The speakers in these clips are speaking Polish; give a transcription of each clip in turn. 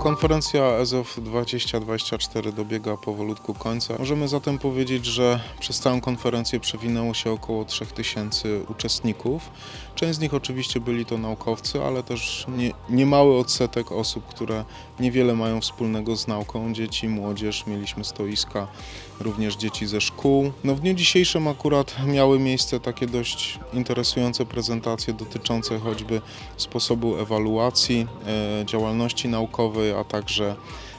Konferencja EZOF 2024 dobiega powolutku końca. Możemy zatem powiedzieć, że przez całą konferencję przewinęło się około 3000 uczestników. Część z nich oczywiście byli to naukowcy, ale też nie, niemały odsetek osób, które niewiele mają wspólnego z nauką. Dzieci, młodzież, mieliśmy stoiska, również dzieci ze szkół. No w dniu dzisiejszym akurat miały miejsce takie dość interesujące prezentacje dotyczące choćby sposobu ewaluacji e, działalności naukowej, a także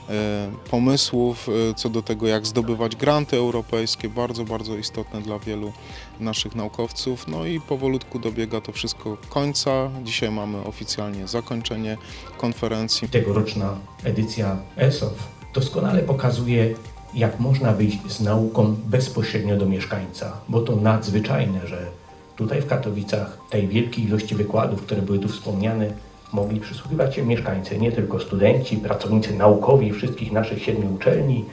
e, pomysłów e, co do tego, jak zdobywać granty europejskie, bardzo, bardzo istotne dla wielu naszych naukowców. No i powolutku dobiega to wszystko końca. Dzisiaj mamy oficjalnie zakończenie konferencji. Tegoroczna edycja ESOF doskonale pokazuje, jak można wyjść z nauką bezpośrednio do mieszkańca, bo to nadzwyczajne, że tutaj w Katowicach tej wielkiej ilości wykładów, które były tu wspomniane, mogli przysłuchiwać się mieszkańcy, nie tylko studenci, pracownicy naukowi wszystkich naszych siedmiu uczelni,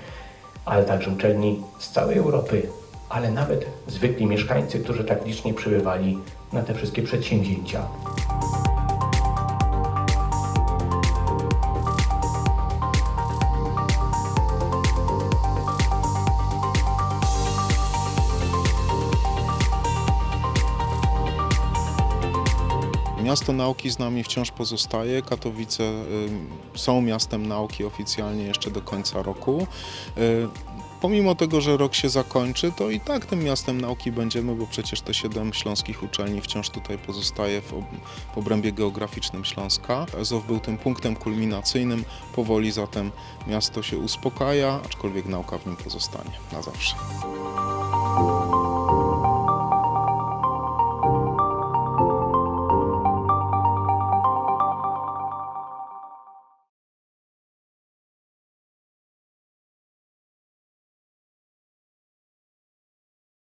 ale także uczelni z całej Europy, ale nawet zwykli mieszkańcy, którzy tak licznie przybywali na te wszystkie przedsięwzięcia. Miasto nauki z nami wciąż pozostaje. Katowice y, są miastem nauki oficjalnie jeszcze do końca roku. Y, Pomimo tego, że rok się zakończy, to i tak tym miastem nauki będziemy, bo przecież te siedem śląskich uczelni wciąż tutaj pozostaje w, w obrębie geograficznym Śląska. EZOW był tym punktem kulminacyjnym. Powoli zatem miasto się uspokaja, aczkolwiek nauka w nim pozostanie na zawsze.